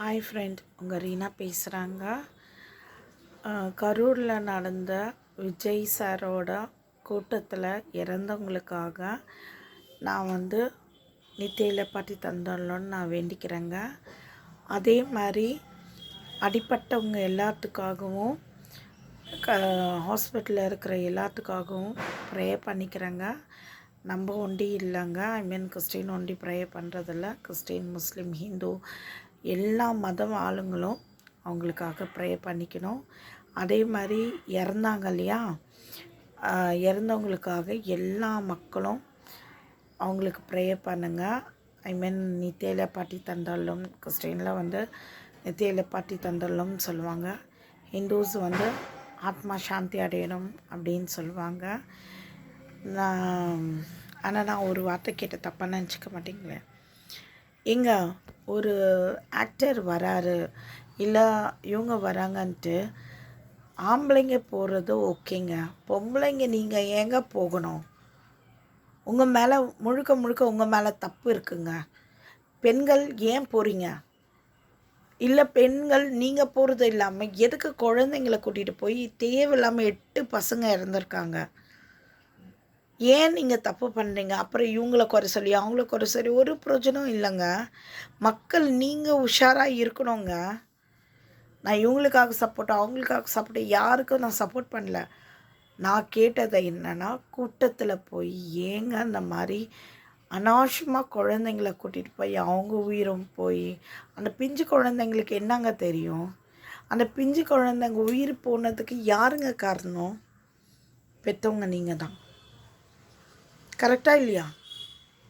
Hi friend உங்கள் ரீனா பேசுகிறாங்க கரூரில் நடந்த விஜய் சாரோட கூட்டத்தில் இறந்தவங்களுக்காக நான் வந்து நித்தியில பாட்டி தந்தோம்லன்னு நான் வேண்டிக்கிறேங்க. அதே மாதிரி அடிப்பட்டவங்க எல்லாத்துக்காகவும் க ஹாஸ்பிட்டலில் இருக்கிற எல்லாத்துக்காகவும் ப்ரே பண்ணிக்கிறேங்க. நம்ம ஒண்டி இல்லைங்க. ஐ மீன் கிறிஸ்டின் ஒண்டி ப்ரே பண்ணுறதில்ல கிறிஸ்டின் முஸ்லீம் ஹிந்து எல்லா மதம் ஆளுங்களும் அவங்களுக்காக ப்ரே பண்ணிக்கணும். அதே மாதிரி இறந்தாங்க இல்லையா? இறந்தவங்களுக்காக எல்லா மக்களும் அவங்களுக்கு ப்ரே பண்ணுங்கள் ஐ மீன் நித்தியில பாட்டி தந்தாலும் கிறிஸ்டினில் வந்து நித்தியில பாட்டி தந்தாலும்னு சொல்லுவாங்க. ஹிந்துஸ் வந்து ஆத்மா சாந்தி அடையணும் அப்படின்னு சொல்லுவாங்க. நான் ஆனால் நான் ஒரு வார்த்தை கேட்ட தப்பாக நினச்சிக்க மாட்டேங்களேன் ஏங்க ஒரு ஆக்டர் வராரு இல்லை இவங்க வராங்கன்ட்டு ஆம்பளைங்க போகிறது ஓகேங்க. பொம்பளைங்க நீங்கள் ஏங்க போகணும்? உங்கள் மேலே முழுக்க முழுக்க உங்கள் மேலே தப்பு இருக்குங்க. பெண்கள் ஏன் போகிறீங்க இல்லை பெண்கள் நீங்கள் போகிறது இல்லாமல் எதுக்கு குழந்தைங்களை கூட்டிகிட்டு போய் தேவையில்லாமல் எட்டு பசங்க இறந்துருக்காங்க? ஏன் நீங்கள் தப்பு பண்ணுறீங்க அப்புறம் இவங்கள குறை சொல்லி அவங்கள குறை சொல்லி ஒரு பிரயோஜனம் இல்லைங்க. மக்கள் நீங்கள் உஷாராக இருக்கணுங்க. நான் இவங்களுக்காக சப்போர்ட் அவங்களுக்காக சப்போர்ட் யாருக்கும் நான் சப்போர்ட் பண்ணல. நான் கேட்டது என்னென்னா கூட்டத்தில் போய் ஏங்க அந்த மாதிரி அனாவசியமாக குழந்தைங்கள கூட்டிகிட்டு போய் அவங்க உயிரும் போய் அந்த பிஞ்சு குழந்தைங்களுக்கு என்னங்க தெரியும்? அந்த பிஞ்சு குழந்தைங்க உயிர் போனதுக்கு யாருங்க காரணம்? பெற்றவங்க நீங்கள் தான் கரெக்டாக இல்லையா?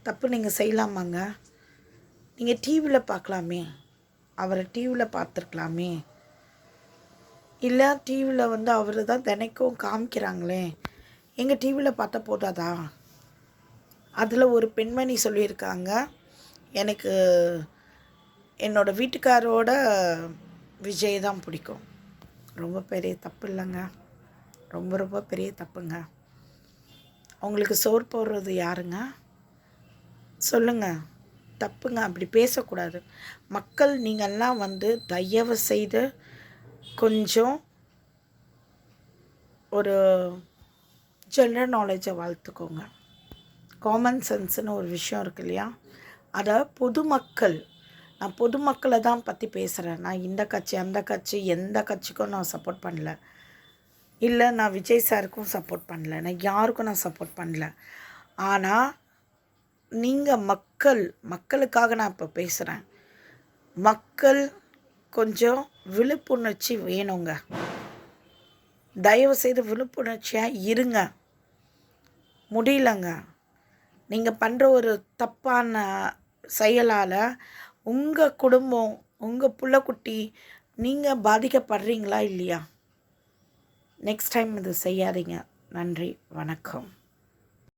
தப்பு நீங்கள் செய்யலாமாங்க? நீங்கள் டிவியில் பார்க்கலாமே. அவரை டிவியில் பார்த்துருக்கலாமே. இல்லை டிவியில் வந்து அவர் தான் தினைக்கும் காமிக்கிறாங்களே. எங்கள் டிவியில் பார்த்தா போதாதா? அதில் ஒரு பெண்மணி சொல்லியிருக்காங்க. எனக்கு என்னோட வீட்டுக்காரோட விஜய் தான் பிடிக்கும். ரொம்ப பெரிய தப்பு இல்லைங்க. ரொம்ப ரொம்ப பெரிய தப்புங்க. அவங்களுக்கு சோறு போடுறது யாருங்க? சொல்லுங்க. தப்புங்க. அப்படி பேசக்கூடாது. மக்கள் நீங்கள்லாம் வந்து தயவு செய்து கொஞ்சம் ஒரு ஜென்ரல் நாலேஜை வளர்த்துக்கோங்க. காமன் சென்ஸ்னு ஒரு விஷயம் இருக்கு இல்லையா? அதை பொதுமக்கள் நான் பொதுமக்களை தான் பற்றி பேசுகிறேன் நான் இந்த கட்சி அந்த கட்சி எந்த கட்சிக்கும் நான் சப்போர்ட் பண்ணல. இல்லை நான் விஜய் சாருக்கும் சப்போர்ட் பண்ணல. நான் யாருக்கும் நான் சப்போர்ட் பண்ணல. ஆனால் நீங்கள் மக்கள் மக்களுக்காக நான் இப்போ பேசுகிறேன் மக்கள் கொஞ்சம் விழிப்புணர்ச்சி வேணுங்க. தயவு செய்து விழிப்புணர்ச்சியாக இருங்க. முடியலங்க. நீங்கள் பண்ணுற ஒரு தப்பான செயலால் உங்கள் குடும்பம் உங்கள் புள்ளக்குட்டி நீங்கள் பாதிக்கப்படுறீங்களா இல்லையா? நெக்ஸ்ட் டைம் இது செய்யாதீங்க. நன்றி. வணக்கம்.